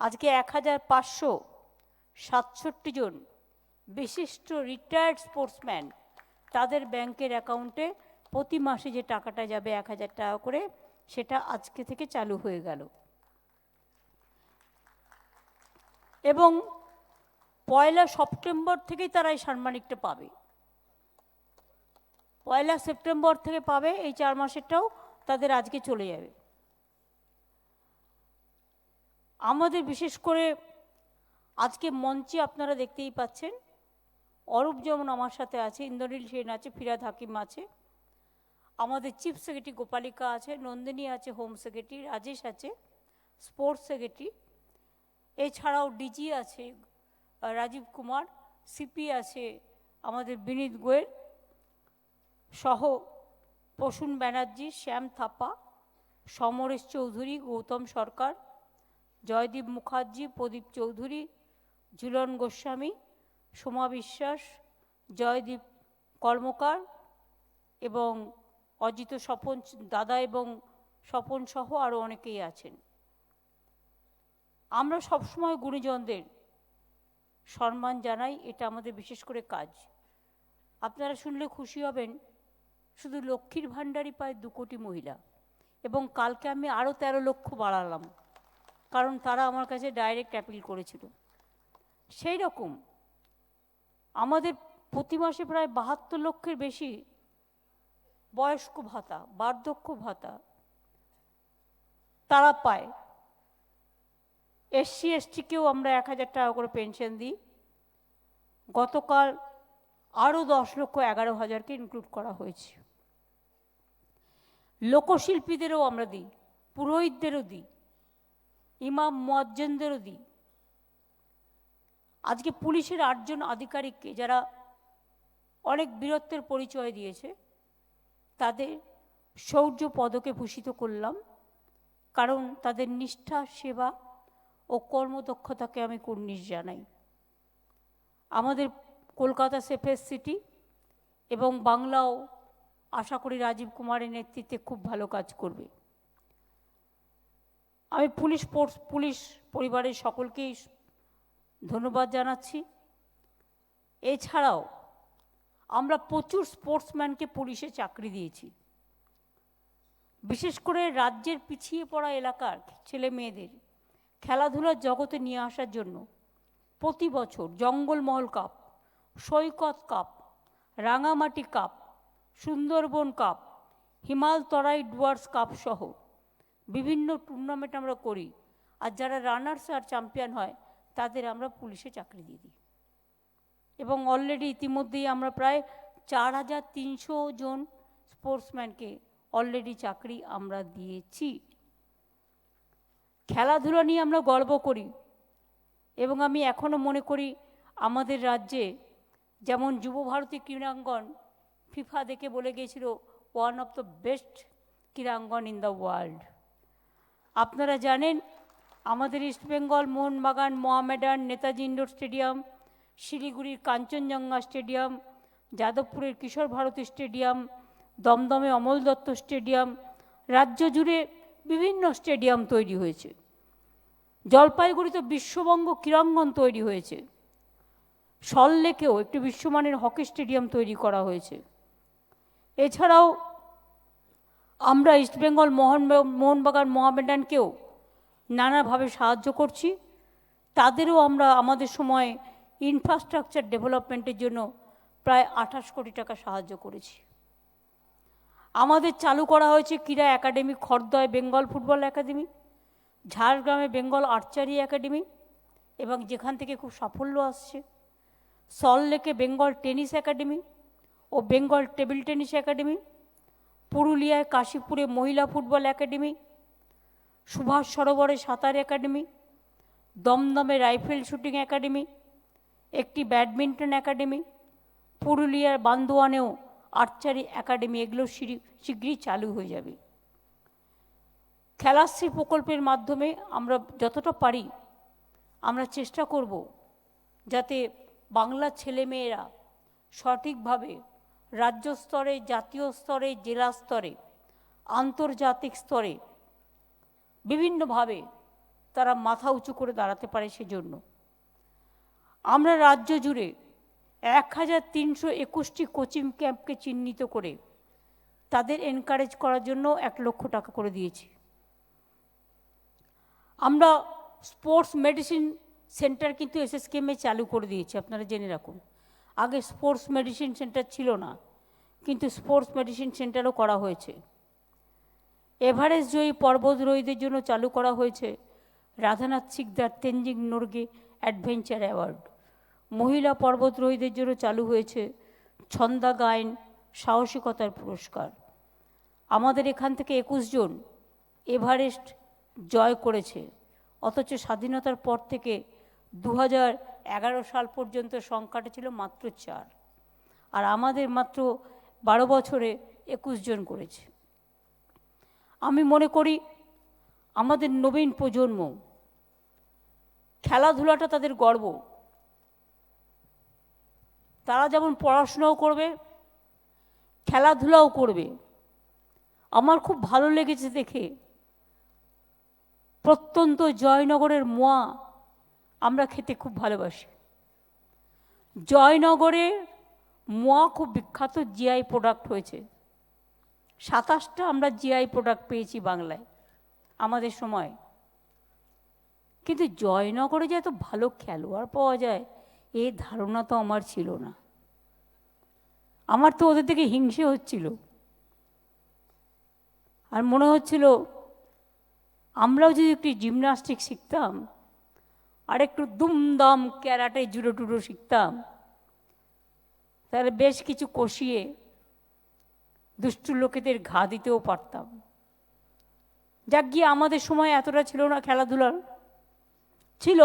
আজকে এক হাজার পাঁচশো সাতষট্টি জন বিশিষ্ট রিটায়ার্ড স্পোর্টসম্যান তাদের ব্যাংকের অ্যাকাউন্টে প্রতি মাসে যে টাকাটা যাবে এক হাজার টাকা করে, সেটা আজকে থেকে চালু হয়ে গেল। এবং পয়লা সেপ্টেম্বর থেকেই তারা এই সাম্মানিকটা পাবে। পয়লা সেপ্টেম্বর থেকে পাবে, এই চার মাসেরটাও তাদের আজকে চলে যাবে। আমাদের বিশেষ করে আজকে মঞ্চে আপনারা দেখতেই পাচ্ছেন, অরূপ যেমন আমার সাথে আছে, ইন্দ্রনীল সেন আছে, ফিরাদ হাকিম আছে, আমাদের চিফ সেক্রেটারি গোপালিকা আছে, নন্দিনী আছে, হোম সেক্রেটারি, রাজেশ আছে, স্পোর্টস সেক্রেটারি, এছাড়াও ডিজি আছে রাজীব কুমার, সিপি আছে, আমাদের বিনীত গোয়েল সহ প্রসূন ব্যানার্জি, শ্যাম থাপা, সমরেশ চৌধুরী, গৌতম সরকার জয়দীপ মুখার্জি, প্রদীপ চৌধুরী, ঝুলন গোস্বামী, সোমা বিশ্বাস, জয়দীপ কর্মকার এবং অজিত স্বপন দাদা এবং স্বপন সহ আরও অনেকেই আছেন। আমরা সবসময় গুণীজনদের সম্মান জানাই, এটা আমাদের বিশেষ করে কাজ। আপনারা শুনলে খুশি হবেন, শুধু লক্ষ্মীর ভাণ্ডারই পায় দু কোটি মহিলা এবং কালকে আমি আরও তেরো লক্ষ বাড়ালাম। কারণ তারা আমার কাছে ডাইরেক্ট অ্যাপিল করেছিল। সেই রকম আমাদের প্রতি মাসে প্রায় বাহাত্তর লক্ষের বেশি বয়স্ক ভাতা, বার্ধক্য ভাতা তারা পায়। এসসি, এসটিকেও আমরা এক হাজার টাকা করে পেনশন দিই। গতকাল আরও দশ লক্ষ এগারো হাজারকে ইনক্লুড করা হয়েছে। লোকশিল্পীদেরও আমরা দিই, পুরোহিতদেরও দিই। ইমাম মুয়াজ্জেনদেরও দিই। আজকে পুলিশের আটজন আধিকারিককে যারা অনেক বীরত্বের পরিচয় দিয়েছে, তাদের শৌর্য পদকে ভূষিত করলাম। কারণ তাদের নিষ্ঠা, সেবা ও কর্মদক্ষতাকে আমি কুর্নিশ জানাই। আমাদের কলকাতা সেফেস্ট সিটি এবং বাংলাও আশা করি রাজীব কুমারের নেতৃত্বে খুব ভালো কাজ করবে। আমি পুলিশ পুলিশ পরিবারের সকলকেই ধন্যবাদ জানাচ্ছি। এছাড়াও আমরা প্রচুর স্পোর্টসম্যানকে পুলিশে চাকরি দিয়েছি। বিশেষ করে রাজ্যের পিছিয়ে পড়া এলাকার ছেলে মেয়েদের খেলাধুলার জগতে নিয়ে আসার জন্য প্রতি বছর Jangalmahal cup, Saikat cup, Rangamati cup, Sundarban cup Himal Terai Dooars cup সহ বিভিন্ন টুর্নামেন্ট আমরা করি। আর যারা রানার্স আর চ্যাম্পিয়ন হয়, তাদের আমরা পুলিশে চাকরি দিয়ে দিই। এবং অলরেডি ইতিমধ্যেই আমরা প্রায় চার হাজার তিনশো জন স্পোর্টসম্যানকে অলরেডি চাকরি আমরা দিয়েছি। খেলাধুলা নিয়ে আমরা গর্ব করি। এবং আমি এখনও মনে করি, আমাদের রাজ্যে যেমন যুব ভারতী ক্রীড়াঙ্গন ফিফা দেখে বলে গিয়েছিল ওয়ান অফ দ্য বেস্ট ক্রীড়াঙ্গন ইন দ্য ওয়ার্ল্ড আপনারা জানেন, আমাদের ইস্টবেঙ্গল মোহনবাগান, মোহামেডান, নেতাজি ইন্ডোর স্টেডিয়াম, শিলিগুড়ির কাঞ্চনজঙ্ঘা স্টেডিয়াম, যাদবপুরের কিশোর ভারতী স্টেডিয়াম, দমদমে অমল দত্ত স্টেডিয়াম, রাজ্য জুড়ে বিভিন্ন স্টেডিয়াম তৈরি হয়েছে। জলপাইগুড়িতে বিশ্ববঙ্গ ক্রীড়াঙ্গন তৈরি হয়েছে। সল্লেকেও একটি বিশ্বমানের হকি স্টেডিয়াম তৈরি করা হয়েছে। এছাড়াও আমরা ইস্টবেঙ্গল মোহন মোহনবাগান মোহামেডানকেও নানাভাবে সাহায্য করছি। তাদেরও আমরা আমাদের সময় ইনফ্রাস্ট্রাকচার ডেভেলপমেন্টের জন্য প্রায় আঠাশ কোটি টাকা সাহায্য করেছি। আমাদের চালু করা হয়েছে ক্রীড়া একাডেমি খর্দয় বেঙ্গল ফুটবল একাডেমি, ঝাড়গ্রামে বেঙ্গল আর্চারি একাডেমি এবং যেখান থেকে খুব সাফল্য আসছে, সল্টলেকে বেঙ্গল টেনিস একাডেমি ও বেঙ্গল টেবিল টেনিস একাডেমি পুরুলিয়ায় কাশীপুরে মহিলা ফুটবল একাডেমি, সুভাষ সরোবরে সাঁতার একাডেমি, দমদমে রাইফেল শুটিং একাডেমি, একটি ব্যাডমিন্টন একাডেমি, পুরুলিয়ার বান্দোয়ানেও আর্চারি একাডেমি, এগুলো শীঘ্রই চালু হয়ে যাবে। খেলাশ্রী প্রকল্পের মাধ্যমে আমরা যতটা পারি, আমরা চেষ্টা করব যাতে বাংলার ছেলেমেয়েরা সঠিকভাবে রাজ্য স্তরে, জাতীয় স্তরে, জেলা স্তরে, আন্তর্জাতিক স্তরে বিভিন্নভাবে তারা মাথা উঁচু করে দাঁড়াতে পারে সেজন্য। আমরা রাজ্য জুড়ে এক হাজার তিনশো একুশটি কোচিং ক্যাম্পকে চিহ্নিত করে তাদের এনকারেজ করার জন্য এক লক্ষ টাকা করে দিয়েছি। আমরা স্পোর্টস মেডিসিন সেন্টার কিন্তু এসএসকেমে চালু করে দিয়েছি, আপনারা জেনে রাখুন। আগে স্পোর্টস মেডিসিন সেন্টার ছিল না, কিন্তু স্পোর্টস মেডিসিন সেন্টারও করা হয়েছে। এভারেস্ট জয়ী পর্বতরোহীদের জন্য চালু করা হয়েছে রাধানাথ সিকদার তেনজিং নোরগে অ্যাডভেঞ্চার অ্যাওয়ার্ড মহিলা পর্বতরোহীদের জন্য চালু হয়েছে ছন্দা গায়ন, সাহসিকতার পুরস্কার। আমাদের এখান থেকে একুশ জন এভারেস্ট জয় করেছে, অথচ স্বাধীনতার পর থেকে দু হাজার এগারো সাল পর্যন্ত সংখ্যাটা ছিল মাত্র চার। আর আমাদের মাত্র বারো বছরে একুশ জন করেছে। আমি মনে করি আমাদের নবীন প্রজন্ম খেলাধুলাটা তাদের গর্ব। তারা যেমন পড়াশোনাও করবে, খেলাধুলাও করবে। আমার খুব ভালো লেগেছে দেখে প্রত্যন্ত জয়নগরের মোয়া আমরা খেতে খুব ভালোবাসি। জয়নগরে মোয়া খুব বিখ্যাত জিআই প্রোডাক্ট হয়েছে। সাতাশটা আমরা জিআই প্রোডাক্ট পেয়েছি বাংলায়, আমাদের সময়। কিন্তু জয়নগরে যে এত ভালো খেলোয়াড় পাওয়া যায়, এ ধারণা তো আমার ছিল না। আমার তো ওদের থেকে হিংসে হচ্ছিল। আর মনে হচ্ছিল, আমরাও যদি একটি জিমনাস্টিক শিখতাম আর একটু দুমদাম ক্যারাটে জুডো টুডো শিখতাম। তাহলে বেশ কিছু কষিয়ে দুষ্টু লোকেদের ঘা দিতেও পারতাম। যাক গিয়ে আমাদের সময় এতটা ছিল না খেলাধুলার। ছিল,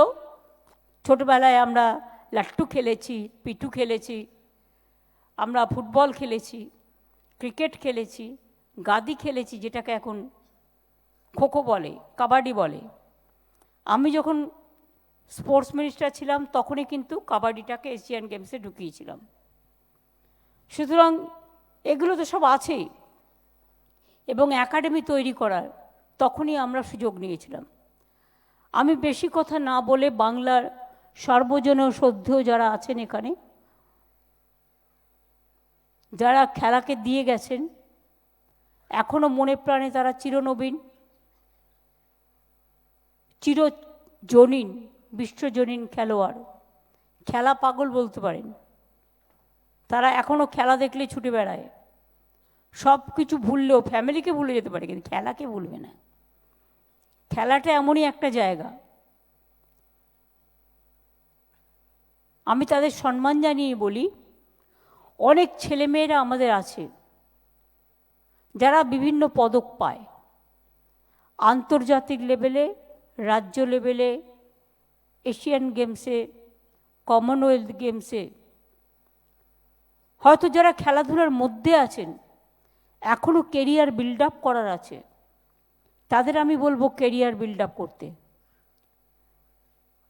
ছোটবেলায় আমরা লাট্টু খেলেছি, পিটু খেলেছি, আমরা ফুটবল খেলেছি, ক্রিকেট খেলেছি, গাদি খেলেছি, যেটাকে এখন খোখো বলে, কাবাডি বলে। আমি যখন স্পোর্টস মিনিস্টার ছিলাম, তখনই কিন্তু কাবাডিটাকে এশিয়ান গেমসে ঢুকিয়েছিলাম। সুতরাং এগুলো তো সব আছেই। এবং একাডেমি তৈরি করার তখনই আমরা সুযোগ নিয়েছিলাম। আমি বেশি কথা না বলে বাংলার সর্বজন শ্রদ্ধেয় যারা আছেন এখানে, যারা খেলাকে দিয়ে গেছেন এখনও মনে প্রাণে তারা চিরনবীন, চিরজনীন বিশ্বজনীন খেলোয়াড়। খেলা পাগল বলতে পারেন। তারা এখনও খেলা দেখলে ছুটে বেড়ায়। সব কিছু ভুললেও ফ্যামিলিকে ভুলে যেতে পারে, কিন্তু খেলাকে ভুলবে না। খেলাটা এমনই একটা জায়গা। আমি তাদের সম্মান জানিয়ে বলি, অনেক ছেলেমেয়েরা আমাদের আছে, যারা বিভিন্ন পদক পায়। আন্তর্জাতিক লেভেলে, রাজ্য লেভেলে এশিয়ান গেমসে কমনওয়েলথ গেমসে হয়তো যারা খেলাধুলার মধ্যে আছেন এখনও কেরিয়ার বিল্ড আপ করার আছে। তাদের আমি বলব কেরিয়ার বিল্ড আপ করতে।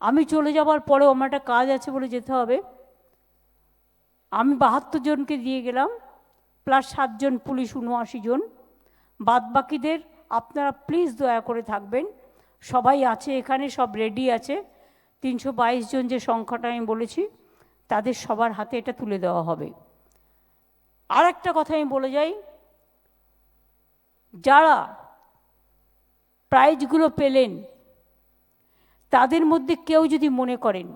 আমি চলে যাবার পরেও আমার একটা কাজ আছে বলে যেতে হবে। আমি বাহাত্তর জনকে দিয়ে গেলাম প্লাস সাতজন পুলিশ উনআশি জন। বাদ বাকিদের আপনারা প্লিজ দয়া করে থাকবেন। সবাই আছে এখানে, সব রেডি আছে। তিনশো বাইশ জন যে সংখ্যাটা আমি বলেছি, তাদের সবার হাতে এটা তুলে দেওয়া হবে। আর একটা কথা আমি বলে যাই, যারা প্রাইজগুলো পেলেন, তাদের মধ্যে কেউ যদি মনে করেন,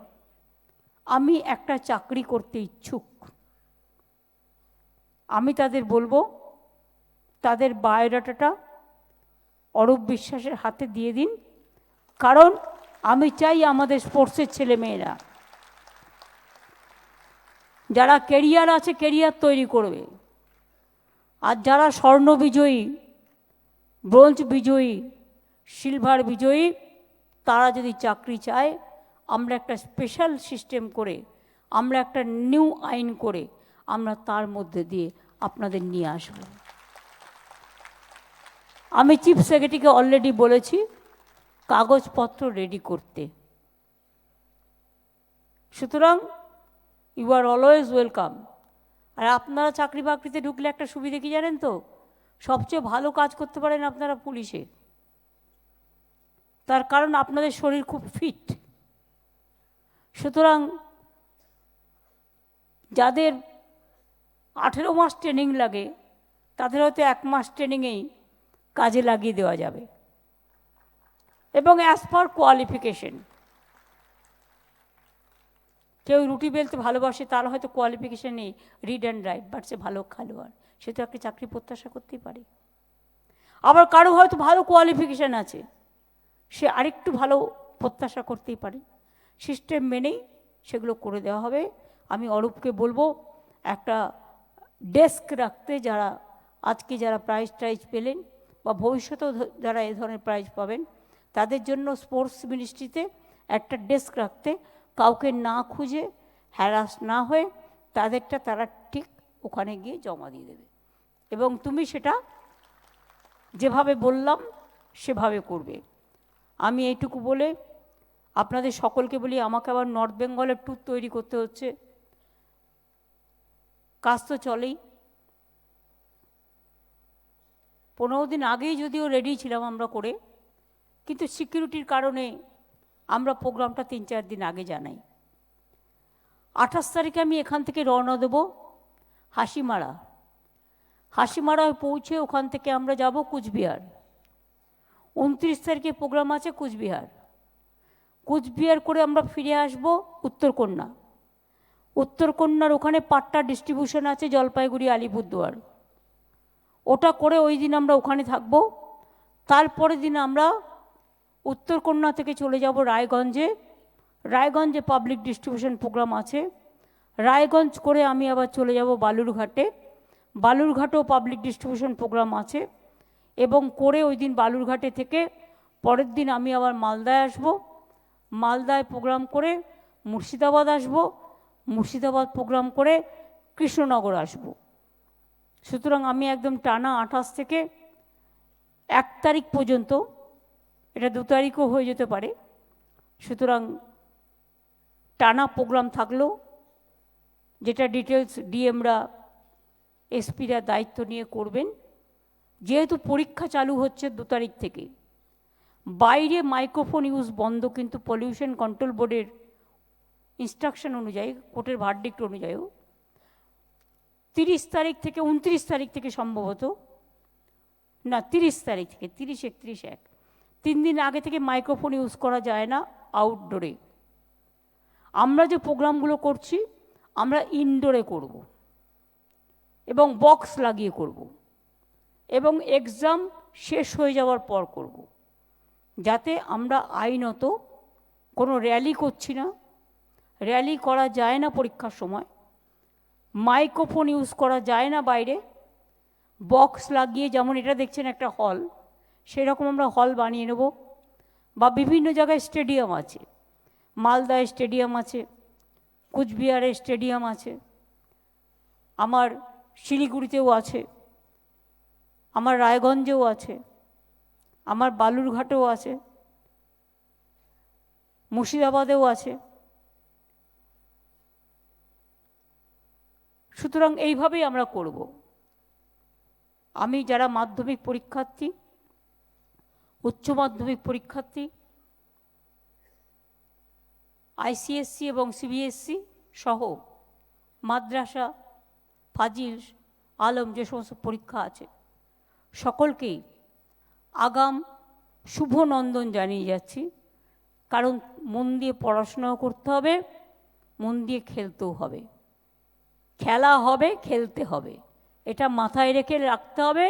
আমি একটা চাকরি করতে ইচ্ছুক, আমি তাদের বলব, তাদের বায়োডাটাটা অরূপ বিশ্বাসের হাতে দিয়ে দিন। কারণ আমি চাই আমাদের স্পোর্টসের ছেলে মেয়েরা যারা কেরিয়ার আছে কেরিয়ার তৈরি করবে। আর যারা স্বর্ণ বিজয়ী ব্রোঞ্জ বিজয়ী সিলভার বিজয়ী, তারা যদি চাকরি চায়, আমরা একটা স্পেশাল সিস্টেম করে, আমরা একটা নিউ আইন করে, আমরা তার মধ্যে দিয়ে আপনাদের নিয়ে আসব। আমি চিফ সেক্রেটারিকে অলরেডি বলেছি কাগজপত্র রেডি করতে। সুতরাং ইউ আর অলওয়েজ ওয়েলকাম আর আপনারা চাকরি বাকরিতে ঢুকলে একটা সুবিধে কি জানেন তো? সবচেয়ে ভালো কাজ করতে পারেন আপনারা পুলিশে। তার কারণ আপনাদের শরীর খুব ফিট সুতরাং, যাদের আঠেরো মাস ট্রেনিং লাগে, তাদের হয়তো এক মাস ট্রেনিংয়েই কাজে লাগিয়ে দেওয়া যাবে। এবং অ্যাজ পার কোয়ালিফিকেশন কেউ রুটি বেলতে ভালোবাসে, তার হয়তো কোয়ালিফিকেশন নেই রিড অ্যান্ড রাইট বাট সে ভালো খেলোয়াড়। সে তো একটা চাকরি প্রত্যাশা করতেই পারে। আবার কারও হয়তো ভালো কোয়ালিফিকেশান আছে, সে আরেকটু ভালো প্রত্যাশা করতেই পারে। সিস্টেম মেনেই সেগুলো করে দেওয়া হবে। আমি অরূপকে বলব, একটা ডেস্ক রাখতে যারা, আজকে যারা প্রাইজ টাইজ পেলেন বা ভবিষ্যতেও যারা এ ধরনের প্রাইজ পাবেন তাদের জন্য স্পোর্টস মিনিস্ট্রিতে একটা ডেস্ক রাখতে, কাউকে না খুঁজে হ্যারাস না হয়ে তাদেরটা তারা ঠিক ওখানে গিয়ে জমা দিয়ে দেবে। এবং তুমি সেটা যেভাবে বললাম, সেভাবে করবে। আমি এইটুকু বলে আপনাদের সকলকে বলি, আমাকে আবার নর্থ বেঙ্গলের ট্যুর তৈরি করতে হচ্ছে। কাজ তো চলেই। পনেরো দিন আগেই যদিও রেডি ছিলাম আমরা করে কিন্তু সিকিউরিটির কারণে আমরা প্রোগ্রামটা তিন চার দিন আগে জানাই। আঠাশ তারিখে আমি এখান থেকে রওনা দেব হাসিমারা। হাসিমারায় পৌঁছে ওখান থেকে আমরা যাব কুচবিহার। উনত্রিশ তারিখে প্রোগ্রাম আছে কুচবিহার। কুচবিহার করে আমরা ফিরে আসব উত্তরকন্যা। উত্তরকন্যার ওখানে পাট্টা ডিস্ট্রিবিউশন আছে জলপাইগুড়ি, আলিপুরদুয়ার। ওটা করে ওই দিন আমরা ওখানে থাকব। তারপরের দিন আমরা উত্তরকন্যা থেকে চলে যাব রায়গঞ্জে। রায়গঞ্জে পাবলিক ডিস্ট্রিবিউশন প্রোগ্রাম আছে। রায়গঞ্জ করে আমি আবার চলে যাব বালুরঘাটে। বালুরঘাটেও পাবলিক ডিস্ট্রিবিউশন প্রোগ্রাম আছে এবং করে ওই দিন বালুরঘাটে থেকে পরের দিন আমি আবার মালদায় আসব। মালদায় প্রোগ্রাম করে মুর্শিদাবাদ আসব। মুর্শিদাবাদ প্রোগ্রাম করে কৃষ্ণনগর আসব। সুতরাং আমি একদম টানা আঠাশ থেকে এক তারিখ পর্যন্ত এটা দু তারিখও হয়ে যেতে পারে। সুতরাং টানা প্রোগ্রাম থাকলেও যেটা ডিটেলস ডিএমরা এসপিরা দায়িত্ব নিয়ে করবেন। যেহেতু পরীক্ষা চালু হচ্ছে দু তারিখ থেকে। বাইরে মাইক্রোফোন ইউজ বন্ধ, কিন্তু পলিউশন কন্ট্রোল বোর্ডের ইনস্ট্রাকশন অনুযায়ী কোর্টের ভার্ডিক্ট অনুযায়ীও তিরিশ তারিখ থেকে, উনত্রিশ তারিখ থেকে সম্ভবত। না, তিরিশ তারিখ থেকে, তিরিশ, একত্রিশ, এক। তিন দিন আগে থেকে মাইক্রোফোন ইউজ করা যায় না আউটডোরে আমরা যে প্রোগ্রামগুলো করছি, আমরা ইনডোরে করব। এবং বক্স লাগিয়ে করব। এবং এক্সাম শেষ হয়ে যাওয়ার পর করব। যাতে আমরা আইনত কোনো র্যালি করছি না। র্যালি করা যায় না পরীক্ষার সময়। মাইক্রোফোন ইউজ করা যায় না বাইরে। বক্স লাগিয়ে যেমন এটা দেখছেন একটা হল সেরকম আমরা হল বানিয়ে নেব। বা বিভিন্ন জায়গায় স্টেডিয়াম আছে। মালদায় স্টেডিয়াম আছে, কুচবিহারে স্টেডিয়াম আছে, আমার শিলিগুড়িতেও আছে, আমার রায়গঞ্জেও আছে, আমার বালুরঘাটেও আছে, মুর্শিদাবাদেও আছে। সুতরাং এইভাবেই আমরা করব। আমি যারা মাধ্যমিক পরীক্ষার্থী উচ্চ মাধ্যমিক পরীক্ষার্থী আইসিএসসি এবং সিবিএসসি সহ মাদ্রাসা, ফাজিল, আলম যে সমস্ত পরীক্ষা আছে, সকলকেই আগাম শুভ নন্দন জানিয়ে যাচ্ছি। কারণ মন দিয়ে পড়াশোনাও করতে হবে, মন দিয়ে খেলতেও হবে। খেলা হবে, খেলতে হবে। এটা মাথায় রেখে রাখতে হবে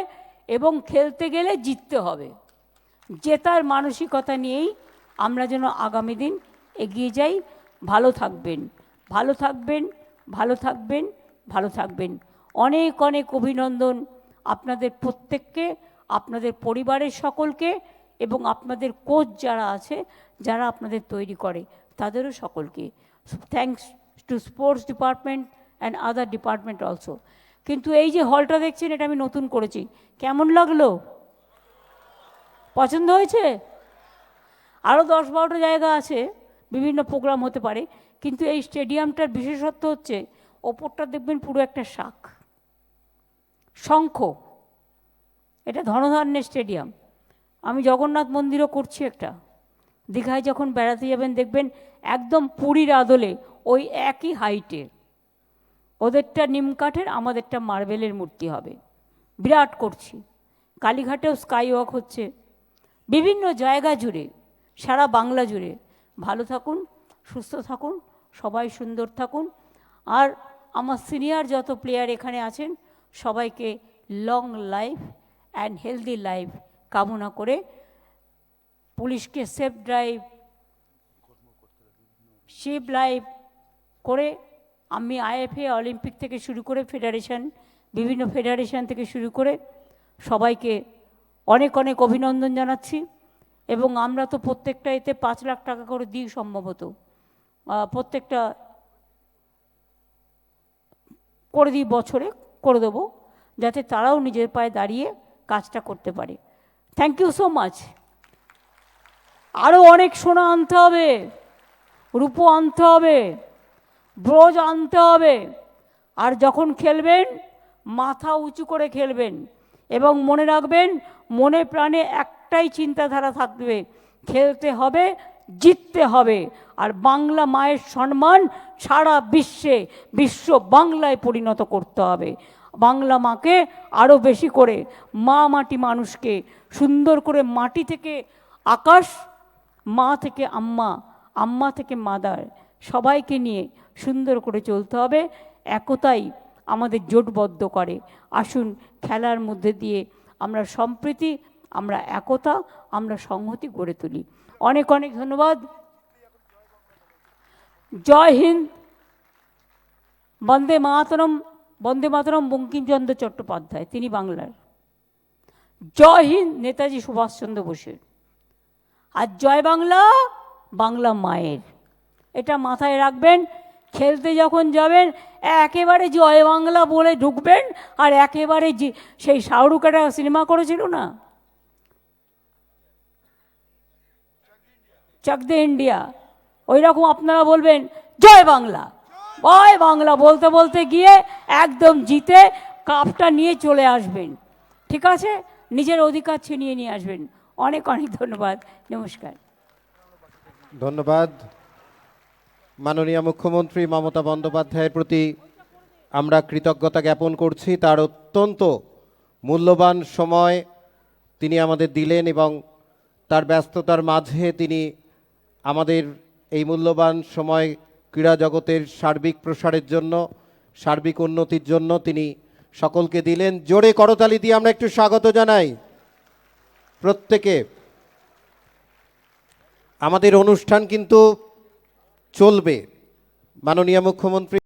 এবং খেলতে গেলে জিততে হবে। জেতার মানসিকতা নিয়েই আমরা যেন আগামী দিন এগিয়ে যাই। ভালো থাকবেন ভালো থাকবেন ভালো থাকবেন ভালো থাকবেন। অনেক অনেক অভিনন্দন আপনাদের প্রত্যেককে, আপনাদের পরিবারের সকলকে এবং আপনাদের কোচ যারা আছে, যারা আপনাদের তৈরি করে, তাদেরও সকলকে। Thanks to sports department and other department also কিন্তু এই যে হলটা দেখছেন, এটা আমি নতুন করেছি। কেমন লাগল? পছন্দ হয়েছে? আরও দশ বারোটা জায়গা আছে, বিভিন্ন প্রোগ্রাম হতে পারে, কিন্তু এই স্টেডিয়ামটার বিশেষত্ব হচ্ছে, ওপরটা দেখবেন পুরো একটা শাক। শঙ্খ। এটা ধনধান্যের স্টেডিয়াম আমি জগন্নাথ মন্দিরও করছি একটা। দীঘায় যখন বেড়াতে যাবেন, দেখবেন একদম পুরীর আদলে ওই একই হাইটের ওদেরটা নিমকাঠের আমাদেরটা মার্বেলের মূর্তি হবে। বিরাট করছি। কালীঘাটেও স্কাই ওয়াক হচ্ছে। বিভিন্ন জায়গা জুড়ে, সারা বাংলা জুড়ে। ভালো থাকুন, সুস্থ থাকুন, সবাই সুন্দর থাকুন। আর আমার সিনিয়র যত প্লেয়ার এখানে আছেন, সবাইকে long life and healthy life কামনা করে পুলিশকে সেফ ড্রাইভ সেফ লাইফ করে আমি আইএফএ অলিম্পিক থেকে শুরু করে ফেডারেশন বিভিন্ন ফেডারেশন থেকে শুরু করে সবাইকে অনেক অনেক অভিনন্দন জানাচ্ছি। এবং আমরা তো প্রত্যেকটা এতে পাঁচ লাখ টাকা করে দিই সম্ভবত। প্রত্যেকটা করে দিই বছরে, করে দেবো, যাতে তারাও নিজের পায়ে দাঁড়িয়ে কাজটা করতে পারে। থ্যাংক ইউ সো মাচ আরও অনেক সোনা আনতে হবে, রূপো আনতে হবে, ব্রোজ আনতে হবে। আর যখন খেলবেন, মাথা উঁচু করে খেলবেন এবং মনে রাখবেন মনে প্রাণে একটাই চিন্তাধারা থাকবে, খেলতে হবে, জিততে হবে। আর বাংলা মায়ের সম্মান সারা বিশ্বে, বিশ্ব বাংলায় পরিণত করতে হবে। বাংলা মাকে আরও বেশি করে মা মাটি মানুষকে, সুন্দর করে মাটি থেকে আকাশ, মা থেকে আম্মা আম্মা থেকে মাদার, সবাইকে নিয়ে সুন্দর করে চলতে হবে। একতাই আমাদের জোটবদ্ধ করে। আসুন খেলার মধ্যে দিয়ে আমরা সম্প্রীতি, আমরা একতা, আমরা সংহতি গড়ে তুলি। অনেক অনেক ধন্যবাদ। জয় হিন্দ। বন্দে মাতরম বন্দে মাতরম বঙ্কিমচন্দ্র চট্টোপাধ্যায়, তিনি বাংলার। জয় হিন্দ, নেতাজি সুভাষচন্দ্র বসুর। আর জয় বাংলা বাংলা মায়ের। এটা মাথায় রাখবেন খেলতে যখন যাবেন, একেবারে জয় বাংলা বলে ঢুকবেন, আর একেবারে সেই শাহরুখ একটা সিনেমা করেছিল না? চাক দে ইন্ডিয়া। ওই রকম আপনারা বলবেন, জয় বাংলা। জয় বাংলা বলতে বলতে গিয়ে একদম জিতে কাপটা নিয়ে চলে আসবেন। ঠিক আছে? নিজের অধিকার ছিনিয়ে নিয়ে আসবেন। অনেক অনেক ধন্যবাদ। নমস্কার। ধন্যবাদ। মাননীয় মুখ্যমন্ত্রী মমতা বন্দ্যোপাধ্যায়ের প্রতি আমরা কৃতজ্ঞতা জ্ঞাপন করছি। তার অত্যন্ত মূল্যবান সময় তিনি আমাদের দিলেন এবং তার ব্যস্ততার মাঝে তিনি আমাদের এই মূল্যবান সময় ক্রীড়া জগতের সার্বিক প্রসারের জন্য, সার্বিক উন্নতির জন্য তিনি সকলকে দিলেন। জোরে করতালি দিয়ে আমরা একটু স্বাগত জানাই। প্রত্যেকে। আমাদের অনুষ্ঠান কিন্তু চলবে। মাননীয় মুখ্যমন্ত্রী